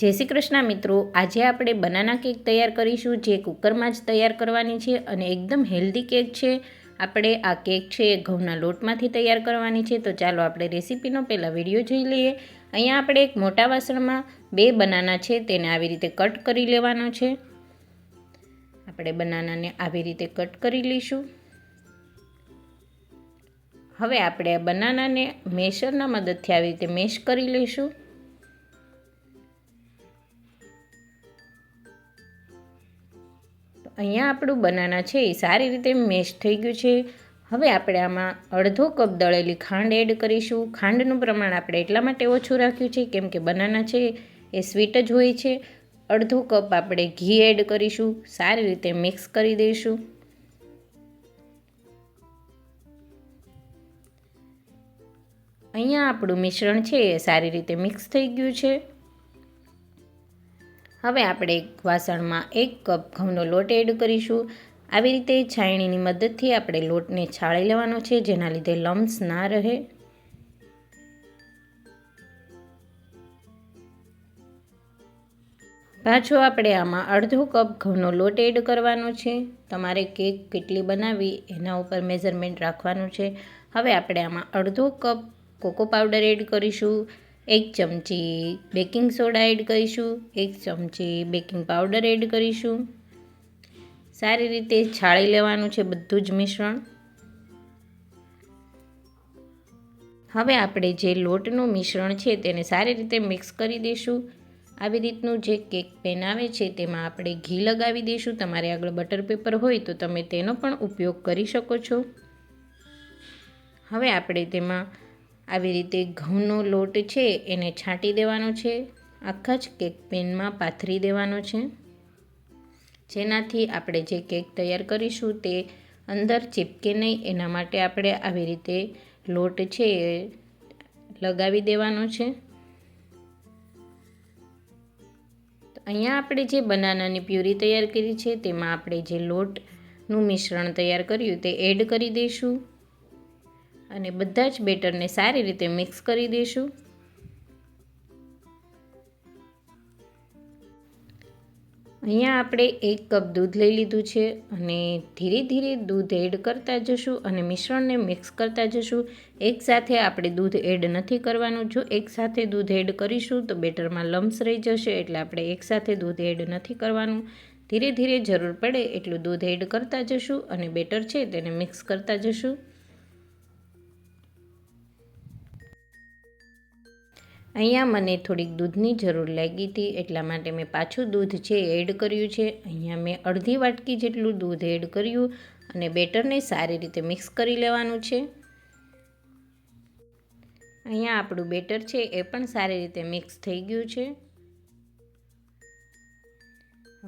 જય શ્રી કૃષ્ણ મિત્રો, આજે આપણે બનાના કેક તૈયાર કરીશું જે કુકરમાં જ તૈયાર કરવાની છે અને એકદમ હેલ્ધી કેક છે. આપણે આ કેક છે એ ઘઉંના લોટમાંથી તૈયાર કરવાની છે. તો ચાલો આપણે રેસીપીનો પહેલાં વીડિયો જોઈ લઈએ. અહીંયા આપણે એક મોટા વાસણમાં બે બનાના છે, તેને આવી રીતે કટ કરી લેવાનો છે. આપણે બનાનાને આવી રીતે કટ કરી લઈશું. હવે આપણે બનાનાને મેશરના મદદથી આવી રીતે મેશ કરી લઈશું. અહીંયા આપણું બનાના છે એ સારી રીતે મેશ થઈ ગયું છે. હવે આપણે આમાં અડધો કપ દળેલી ખાંડ એડ કરીશું. ખાંડનું પ્રમાણ આપણે એટલા માટે ઓછું રાખ્યું છે કેમ કે બનાના છે એ સ્વીટ જ હોય છે. અડધો કપ આપણે ઘી એડ કરીશું. સારી રીતે મિક્સ કરી દઈશું. અહીંયા આપણું મિશ્રણ છે એ સારી રીતે મિક્સ થઈ ગયું છે. હવે આપણે એક વાસણમાં એક કપ ઘઉંનો લોટ એડ કરીશું. આવી રીતે છાયણીની મદદથી આપણે લોટને છાળી લેવાનો છે, જેના લીધે લમ્સ ના રહે. પાછો આપણે આમાં અડધો કપ ઘઉંનો લોટ એડ કરવાનો છે. તમારે કેક કેટલી બનાવી એના ઉપર મેઝરમેન્ટ રાખવાનું છે. હવે આપણે આમાં અડધો કપ કોકો પાવડર એડ કરીશું. એક ચમચી બેકિંગ સોડા એડ કરીશું, એક ચમચી બેકિંગ પાવડર એડ કરીશું. સારી રીતે છાળી લેવાનું છે બધું જ મિશ્રણ. હવે આપણે જે લોટનું મિશ્રણ છે તેને સારી રીતે મિક્સ કરી દઈશું. આવી રીતનું જે કેક પેન આવે છે તેમાં આપણે ઘી લગાવી દઈશું. તમારે આગળ બટર પેપર હોય તો તમે તેનો પણ ઉપયોગ કરી શકો છો. હવે આપણે તેમાં આવી રીતે ઘઉંનો લોટ છે, એને છાંટી દેવાનો છે. આખા જ કેક પેનમાં પાથરી દેવાનો છે. જેનાથી આપણે જે કેક તૈયાર કરીશું તે અંદર ચીપકે નહીં, એના માટે આપણે આવી રીતે લોટ છે એ લગાવી દેવાનો છે. અહીંયા આપણે જે બનાનાની પ્યુરી તૈયાર કરી છે, તેમાં આપણે જે લોટનું મિશ્રણ તૈયાર કર્યું તે એડ કરી દઈશું. અને બધા જ બેટરને સારી રીતે મિક્સ કરી દઈશું. અહીંયા આપણે એક કપ દૂધ લઈ લીધું છે અને ધીરે ધીરે દૂધ એડ કરતા જશું અને મિશ્રણને મિક્સ કરતા જશું. એકસાથે આપણે દૂધ એડ નથી કરવાનું. જો એકસાથે દૂધ એડ કરીશું તો બેટરમાં લમ્સ રહી જશે એટલે આપણે એકસાથે દૂધ એડ નથી કરવાનું. ધીરે ધીરે જરૂર પડે એટલું દૂધ એડ કરતા જશું અને બેટર છે તેને મિક્સ કરતા જશું. અહીંયા મને થોડીક દૂધની જરૂર લાગી હતી, એટલા માટે મેં પાછું દૂધ છે એડ કર્યું છે, અહીંયા મેં અડધી વાટકી જેટલું દૂધ એડ કર્યું અને બેટરને સારી રીતે મિક્સ કરી લેવાનું છે. અહીંયા આપણું બેટર છે એ પણ સારી રીતે મિક્સ થઈ ગયું છે.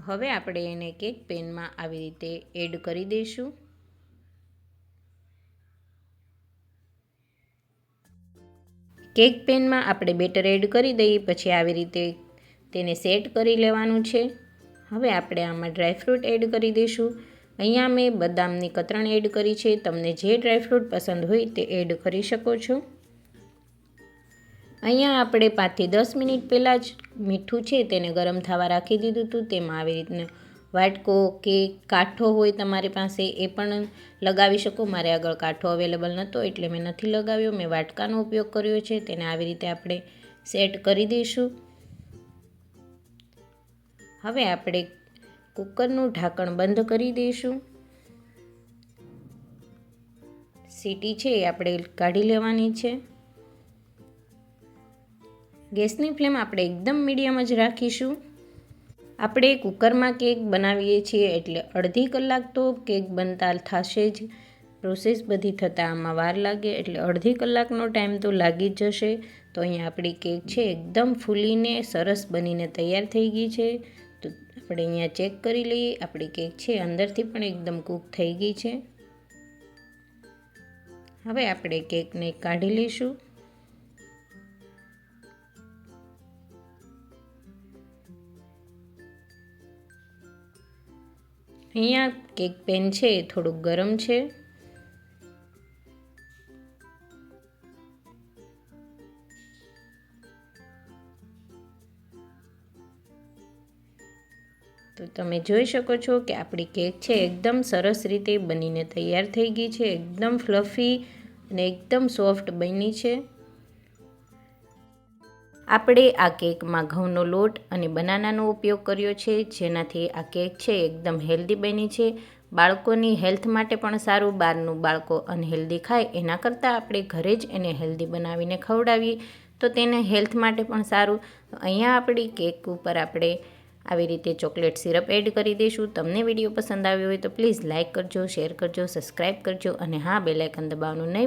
હવે આપણે એને કેક પેનમાં આવી રીતે એડ કરી દઈશું. કેક પેનમાં આપણે બેટર એડ કરી દઈએ, પછી આવી રીતે તેને સેટ કરી લેવાનું છે. હવે આપણે આમાં ડ્રાયફ્રૂટ એડ કરી દઈશું. અહીંયા મેં બદામની કતરણ એડ કરી છે. તમને જે ડ્રાયફ્રૂટ પસંદ હોય તે એડ કરી શકો છો. અહીંયા આપણે પાંચથી દસ મિનિટ પહેલાં જ મીઠું છે તેને ગરમ થવા રાખી દીધું હતું. તેમાં આવી રીતના વાટકો કે કાઠો હોય તમારી પાસે એ પણ લગાવી શકો. મારે આગળ કાઠો અવેલેબલ નહોતો એટલે મેં નથી લગાવ્યો. મેં વાટકાનો ઉપયોગ કર્યો છે. તેને આવી રીતે આપણે સેટ કરી દઈશું. હવે આપણે કુકરનું ઢાંકણ બંધ કરી દઈશું. સીટી છે એ આપણે કાઢી લેવાની છે. ગેસની ફ્લેમ આપણે એકદમ મીડિયમ જ રાખીશું. આપણે કુકરમાં કેક બનાવીએ છીએ એટલે અડધી કલાક તો કેક બનતા થશે જ. પ્રોસેસ બધી થતાં આમાં વાર લાગે એટલે અડધી કલાકનો ટાઈમ તો લાગી જ જશે. તો અહીંયા આપણી કેક છે એકદમ ફૂલીને સરસ બનીને તૈયાર થઈ ગઈ છે. તો આપણે અહીંયા ચેક કરી લઈએ, આપણી કેક છે અંદરથી પણ એકદમ કૂક થઈ ગઈ છે. હવે આપણે કેકને કાઢી લઈશું. અહીંયા કેક પેન છે, એ થોડુંક ગરમ છે. તો તમે જોઈ શકો છો કે આપણી કેક છે, એકદમ સરસ રીતે બનીને તૈયાર થઈ ગઈ છે, એકદમ ફ્લફી અને એકદમ સોફ્ટ બની છે. આપણે આ કેકમાં ઘઉંનો લોટ અને બનાનાનો ઉપયોગ કર્યો છે, જેનાથી આ કેક છે એકદમ હેલ્ધી બની છે. બાળકોની હેલ્થ માટે પણ સારું, બહારનું બાળકો અનહેલ્ધી ખાય, એના કરતાં આપણે ઘરે જ એને હેલ્ધી બનાવીને ખવડાવીએ, તો તેને હેલ્થ માટે પણ સારું. અહીંયા આપણી કેક ઉપર આપણે આવી રીતે ચોકલેટ સિરપ એડ કરી દઈશું. તમને વીડિયો પસંદ આવ્યો હોય તો પ્લીઝ લાઇક કરજો, શેર કરજો, સબસ્ક્રાઈબ કરજો અને હા બેલાઇકન દબાવવાનું નહીં